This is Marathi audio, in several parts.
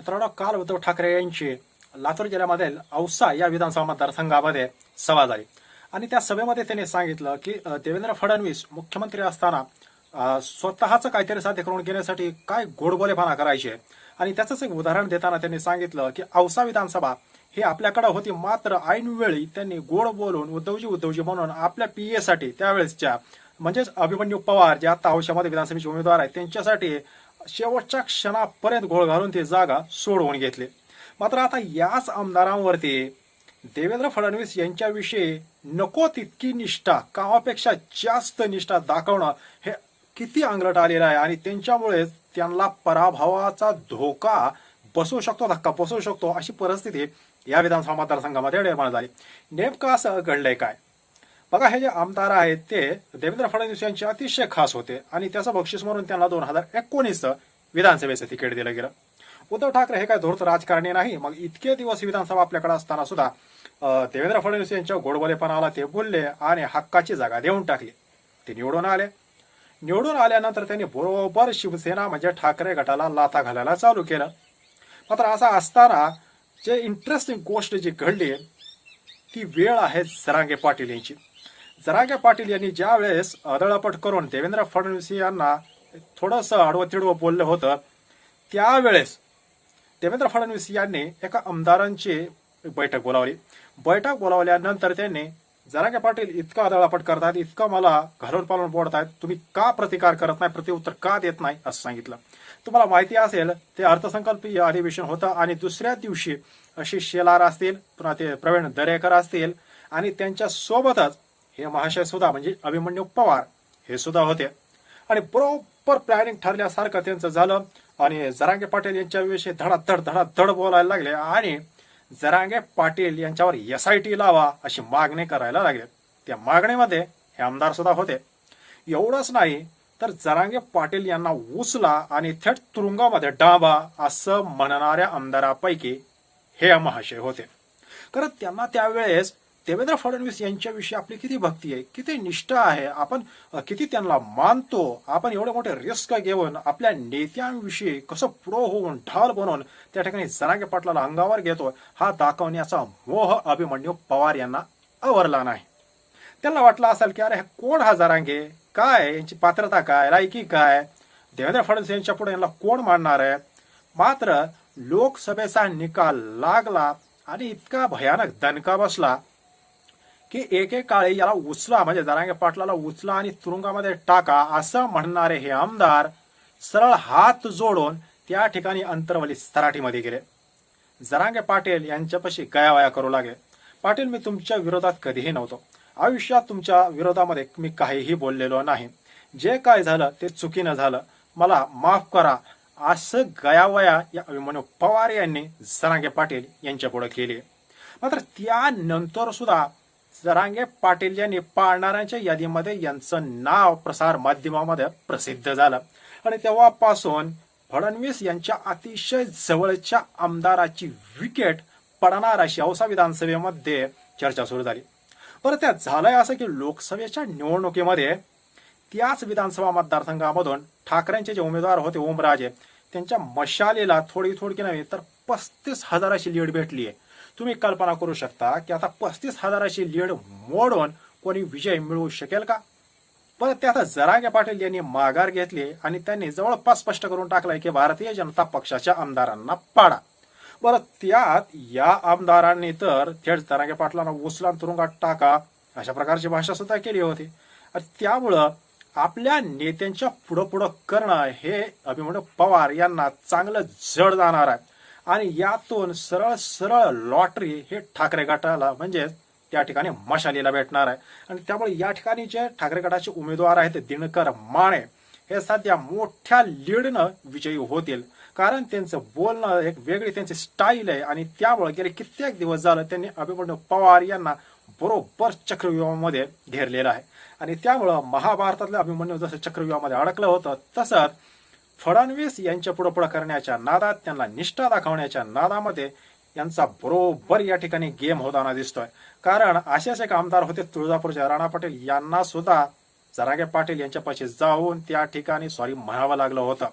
मित्रांनो काल उद्धव ठाकरे यांची लातूर जिल्ह्यामधील औसा या विधानसभा मतदारसंघामध्ये सभा झाली. आणि त्या सभेमध्ये त्यांनी सांगितलं की देवेंद्र फडणवीस मुख्यमंत्री असताना अ, स्वतःचं काहीतरी साध्य करून घेण्यासाठी काय गोडबोलेपणा करायचे? आणि त्याचंच एक उदाहरण देताना त्यांनी सांगितलं की औसा विधानसभा ही आपल्याकडे होती मात्र ऐनवेळी त्यांनी गोड बोलून उद्धवजी उद्धवजी म्हणून आपल्या पीएसाठी त्यावेळेसच्या म्हणजेच अभिमन्यू पवार जे आता औषधामध्ये विधानसभेचे उमेदवार आहेत त्यांच्यासाठी शेवटच्या क्षणापर्यंत घोळ घालून ते जागा सोडवून घेतले. मात्र आता याच आमदारांवरती देवेंद्र फडणवीस यांच्याविषयी नको तितकी निष्ठा कामापेक्षा जास्त निष्ठा दाखवणं हे किती अंगलट आलेलं आहे आणि त्यांच्यामुळे त्यांना पराभवाचा धोका बसू शकतो धक्का बसू शकतो अशी परिस्थिती या विधानसभा मतदारसंघामध्ये निर्माण झाली. नेमकं असं घडलंय काय? बघा हे जे आमदार आहेत ते देवेंद्र फडणवीस यांचे अतिशय खास होते आणि त्याचं बक्षीस म्हणून त्यांना दोन हजार एकोणीस विधानसभेचं तिकीट दिलं गेलं. उद्धव ठाकरे हे काय धोरत राजकारणी नाही मग इतके दिवस विधानसभा आपल्याकडे असताना सुद्धा देवेंद्र फडणवीस यांच्या गोडबोलेपणाला ते बोलले आणि हक्काची जागा देऊन टाकली. ते निवडून आले. निवडून आल्यानंतर त्यांनी बरोबर शिवसेना म्हणजे ठाकरे गटाला लाथा घालायला चालू केलं. मात्र असं असताना जे इंटरेस्टिंग गोष्ट जी घडली ती वेळ आहे सरांगे पाटील यांची. जरांगे पाटील यांनी ज्या वेळेस अदळापट करून देवेंद्र फडणवीस यांना थोडंसं आडवं तिडवं बोललं होतं त्यावेळेस देवेंद्र फडणवीस यांनी एका आमदारांची बैठक बोलावली. बैठक बोलावल्यानंतर त्यांनी जरांगे पाटील इतका अदळापट करतात इतकं मला घालून पालून बोलतायत तुम्ही का प्रतिकार करत नाही प्रत्युत्तर का देत नाही? असं सांगितलं. तुम्हाला माहिती असेल ते अर्थसंकल्पीय अधिवेशन होतं आणि दुसऱ्या दिवशी अशी शेलार असतील पुन्हा ते प्रवीण दरेकर असतील आणि त्यांच्या सोबतच हे महाशय सुद्धा म्हणजे अभिमन्यू पवार हे सुद्धा होते. आणि बरोबर प्लॅनिंग ठरल्यासारखं त्यांचं झालं. आणि जरांगे पाटील यांच्याविषयी धडाधड धडाधड बोलायला लागले. आणि जरांगे पाटील यांच्यावर एस आय टी लावा अशी मागणी करायला लागले. त्या मागणीमध्ये हे आमदार सुद्धा होते. एवढंच नाही तर जरांगे पाटील यांना उचला आणि थेट तुरुंगामध्ये डाबा असं म्हणणाऱ्या आमदारापैकी हे महाशय होते. कारण त्यांना त्यावेळेस देवेंद्र फडणवीस यांच्याविषयी आपली किती भक्ती आहे किती निष्ठा आहे आपण किती त्यांना मानतो आपण एवढे मोठे रिस्क घेऊन आपल्या नेत्यांविषयी कसं पुढं होऊन ढाल बनवून त्या ठिकाणी जनागे पाटलाला अंगावर घेतो हा दाखवण्याचा मोह अभिमन्यू पवार यांना आवरला नाही. त्यांना वाटलं असेल की अरे हे कोण हा जरांगे? काय? यांची पात्रता काय? लायकी काय? देवेंद्र फडणवीस यांच्या पुढे यांना कोण मानणार आहे? मात्र लोकसभेचा निकाल लागला आणि इतका भयानक दणका बसला की एकेकाळी याला उचला म्हणजे जरांगे पाटलाला उचला आणि तुरुंगामध्ये टाका असं म्हणणारे हे आमदार सरळ हात जोडून त्या ठिकाणी अंतरवली सराठीमध्ये गेले. जरांगे पाटील यांच्यापाशी गयावया करू लागले पाटील मी तुमच्या विरोधात कधीही नव्हतो. आयुष्यात तुमच्या विरोधामध्ये मी काहीही बोललेलो नाही. जे काय झालं ते चुकीनं झालं. मला माफ करा. असं गयावया या अभिमन्यू पवार यांनी जरांगे पाटील यांच्या पुढे केली. मात्र त्यानंतर सुद्धा जरांगे पाटील यांनी पाळणाऱ्यांच्या यादीमध्ये यांचं नाव प्रसार माध्यमामध्ये प्रसिद्ध झालं. आणि तेव्हापासून फडणवीस यांच्या अतिशय जवळच्या आमदाराची विकेट पडणार अशी औसा विधानसभेमध्ये चर्चा सुरू झाली. बरं त्यात झालंय असं की लोकसभेच्या निवडणुकीमध्ये त्याच विधानसभा मतदारसंघामधून ठाकरेंचे जे उमेदवार होते ओमराजे त्यांच्या मशालीला थोडी थोडकी नव्हे तर पस्तीस हजाराची लीड भेटली आहे तुम्ही कल्पना करू शकता की आता पस्तीस हजाराची लीड मोडून कोणी विजय मिळवू शकेल का? पण त्यात जरागे पाटील यांनी माघार घेतली आणि त्यांनी जवळपास स्पष्ट करून टाकलंय की भारतीय जनता पक्षाच्या आमदारांना पाडा. बरं त्यात या आमदारांनी तर थेट जरागे पाटलांना उचला तुरुंगात टाका अशा प्रकारची भाषा सुद्धा केली होती. आणि त्यामुळं आपल्या नेत्यांच्या पुढं पुढं करणं हे अभिमन्यू पवार यांना चांगलं जड जाणार आहे. आणि यातून सरळ सरळ लॉटरी हे ठाकरे गटाला म्हणजे त्या ठिकाणी मशालीला भेटणार आहे. आणि त्यामुळे या ठिकाणी जे ठाकरे गटाचे उमेदवार आहेत दिनकर माने हे सध्या मोठ्या लीडनं विजयी होतील. कारण त्यांचं बोलणं एक वेगळी त्यांची स्टाईल आहे आणि त्यामुळे गेले कित्येक दिवस झालं त्यांनी अभिमन्यू पवार यांना बरोबर चक्रव्यूहामध्ये घेरलेलं आहे. आणि त्यामुळं महाभारतातल्या अभिमन्यू जसं चक्रव्यूहामध्ये अडकलं होतं तसंच फडणवीस यांच्या पुढं करण्याच्या नादात त्यांना निष्ठा दाखवण्याच्या नादामध्ये यांचा बरोबर या ठिकाणी गेम होताना दिसतोय. कारण असेच एक आमदार होते तुळजापूरच्या राणा पाटील यांना सुद्धा जरागे पाटील यांच्यापाशी जाऊन त्या ठिकाणी सॉरी म्हणावं लागलं होतं.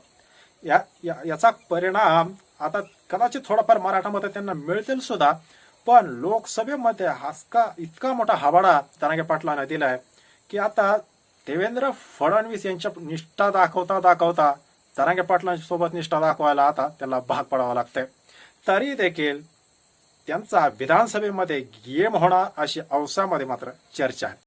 या या- याचा परिणाम आता कदाचित थोडाफार मराठामध्ये त्यांना मिळतील सुद्धा पण लोकसभेमध्ये हासका इतका मोठा हवाडा जरागे पाटलाने दिलाय की आता देवेंद्र फडणवीस यांच्या निष्ठा दाखवता दाखवता जरांगे पाटलांसोबत निष्ठा दाखवायला आता त्यांना भाग पडावा लागतंय. तरी देखील त्यांचा विधानसभेमध्ये गेम होणार अशी अवसामध्ये मात्र चर्चा आहे.